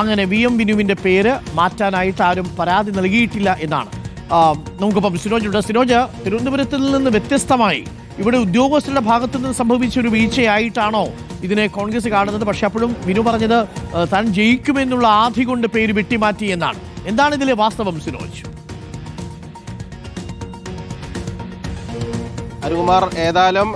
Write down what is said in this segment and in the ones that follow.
അങ്ങനെ V M ബിനുവിന്റെ പേര് മാറ്റാനായിട്ട് ആരും പരാതി നൽകിയിട്ടില്ല എന്നാണ്. നമുക്കിപ്പം സിനോജ് ഉണ്ട് സിനോജ് തിരുവനന്തപുരത്തിൽ നിന്ന് വ്യത്യസ്തമായി ഇവിടെ ഉദ്യോഗസ്ഥരുടെ ഭാഗത്തു നിന്ന് സംഭവിച്ച ഒരു വീഴ്ചയായിട്ടാണോ ഇതിനെ കോൺഗ്രസ് കാണുന്നത്? പക്ഷെ അപ്പോഴും വിനു പറഞ്ഞത് താൻ ജയിക്കുമെന്നുള്ള ആധി കൊണ്ട് പേര് വെട്ടിമാറ്റി എന്നാണ്. എന്താണ് ഇതിലെ വാസ്തവം സിനോജ്? അരുകുമാർ ഏതായാലും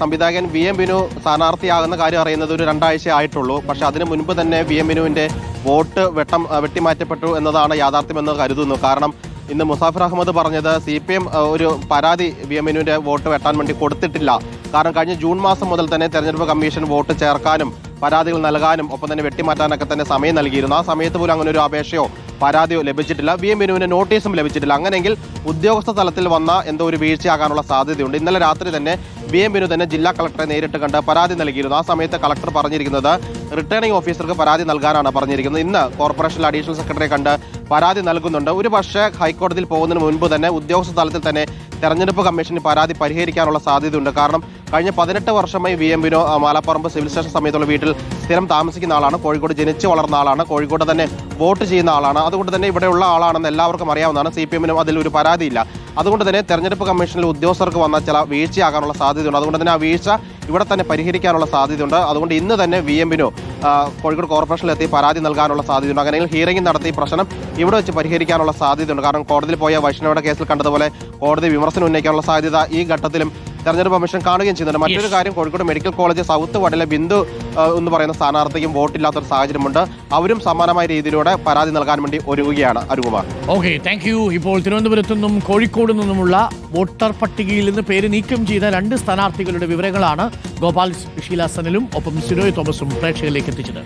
സംവിധായകൻ വി എം ബിനു സ്ഥാനാർത്ഥിയാകുന്ന കാര്യം അറിയുന്നത് ഒരു രണ്ടാഴ്ച ആയിട്ടുള്ളൂ. പക്ഷെ അതിനു മുൻപ് തന്നെ വി എം ബിനുവിന്റെ വോട്ട് വെട്ടം വെട്ടിമാറ്റപ്പെട്ടു എന്നതാണ് യാഥാർത്ഥ്യമെന്ന് കരുതുന്നു. കാരണം ഇന്ന് മുസാഫിർ അഹമ്മദ് പറഞ്ഞത് സി പി എം ഒരു പരാതി വി എം ബിനുവിന്റെ വോട്ട് വെട്ടാൻ വേണ്ടി കൊടുത്തിട്ടില്ല. കാരണം കഴിഞ്ഞ ജൂൺ മാസം മുതൽ തന്നെ തെരഞ്ഞെടുപ്പ് കമ്മീഷൻ വോട്ട് ചേർക്കാനും പരാതികൾ നൽകാനും ഒപ്പം തന്നെ വെട്ടിമാറ്റാനൊക്കെ തന്നെ സമയം നൽകിയിരുന്നു. ആ സമയത്ത് പോലും അങ്ങനെ ഒരു അപേക്ഷയോ പരാതിയോ ലഭിച്ചിട്ടില്ല. വി എം വിനുവിന് നോട്ടീസും ലഭിച്ചിട്ടില്ല. അങ്ങനെയെങ്കിൽ ഉദ്യോഗസ്ഥ തലത്തിൽ വന്ന എന്തോ ഒരു വീഴ്ചയാകാനുള്ള സാധ്യതയുണ്ട്. ഇന്നലെ രാത്രി തന്നെ വി എം തന്നെ ജില്ലാ കളക്ടറെ നേരിട്ട് കണ്ട് പരാതി നൽകിയിരുന്നു. ആ സമയത്ത് കളക്ടർ പറഞ്ഞിരിക്കുന്നത് റിട്ടേണിംഗ് ഓഫീസർക്ക് പരാതി നൽകാനാണ് പറഞ്ഞിരിക്കുന്നത്. ഇന്ന് കോർപ്പറേഷനിൽ അഡീഷണൽ സെക്രട്ടറിയെ കണ്ട് പരാതി നൽകുന്നുണ്ട്. ഒരു പക്ഷേ ഹൈക്കോടതിയിൽ പോകുന്നതിന് മുൻപ് തന്നെ ഉദ്യോഗസ്ഥ തലത്തിൽ തന്നെ തെരഞ്ഞെടുപ്പ് കമ്മീഷന് പരാതി പരിഹരിക്കാനുള്ള സാധ്യതയുണ്ട്. കാരണം കഴിഞ്ഞ പതിനെട്ട് വർഷമായി V M Bino Malapparamba civil station സമയത്തുള്ള വീട്ടിൽ സ്ഥിരം താമസിക്കുന്ന ആളാണ്. കോഴിക്കോട് ജനിച്ചു വളർന്ന ആളാണ്. കോഴിക്കോട് തന്നെ വോട്ട് ചെയ്യുന്ന ആളാണ്. അതുകൊണ്ട് തന്നെ ഇവിടെയുള്ള ആളാണെന്ന് എല്ലാവർക്കും അറിയാവുന്നതാണ്. സി പി എമ്മിനും അതിൽ ഒരു പരാതിയില്ല. അതുകൊണ്ട് തന്നെ തെരഞ്ഞെടുപ്പ് കമ്മീഷനിൽ ഉദ്യോഗസ്ഥർക്ക് വന്ന ചില വീഴ്ചയാകാനുള്ള സാധ്യതയുണ്ട്. അതുകൊണ്ട് തന്നെ ആ വീഴ്ച ഇവിടെ തന്നെ പരിഹരിക്കാനുള്ള സാധ്യതയുണ്ട്. അതുകൊണ്ട് ഇന്ന് തന്നെ വി എമ്മിനോ കോഴിക്കോട് കോർപ്പറേഷനിലെത്തി പരാതി നൽകാനുള്ള സാധ്യതയുണ്ട്. അങ്ങനെയെങ്കിൽ ഹിയറിംഗ് നടത്തി പ്രശ്നം ഇവിടെ വെച്ച് പരിഹരിക്കാനുള്ള സാധ്യതയുണ്ട്. കാരണം കോടതിയിൽ പോയ വൈഷ്ണവയുടെ കേസിൽ കണ്ടതുപോലെ കോടതി വിമർശനം ഉന്നയിക്കാനുള്ള സാധ്യത ഈ ഘട്ടത്തിലും തെരഞ്ഞെടുപ്പ് കമ്മീഷൻ കാണുകയും ചെയ്യുന്നുണ്ട് മറ്റൊരു കാര്യം കോഴിക്കോട് മെഡിക്കൽ കോളേജ് സൗത്ത് വാർഡിലെ ബിന്ദു എന്ന് പറയുന്ന സ്ഥാനാർത്ഥിക്കും വോട്ടില്ലാത്തൊരു സാഹചര്യമുണ്ട്. അവരും സമാനമായ രീതിയിലൂടെ പരാതി നൽകാൻ വേണ്ടി ഒരുങ്ങുകയാണ് അരുകുമാർ ഓക്കെ താങ്ക് യു ഇപ്പോൾ തിരുവനന്തപുരത്തു നിന്നും കോഴിക്കോട് നിന്നുമുള്ള വോട്ടർ പട്ടികയിൽ നിന്ന് പേര് നീക്കം ചെയ്ത രണ്ട് സ്ഥാനാർത്ഥികളുടെ വിവരങ്ങളാണ് ഗോപാൽ ഷീലാസനിലും ഒപ്പം സിനോയ് തോമസും പ്രേക്ഷകരിലേക്ക് എത്തിച്ചത്.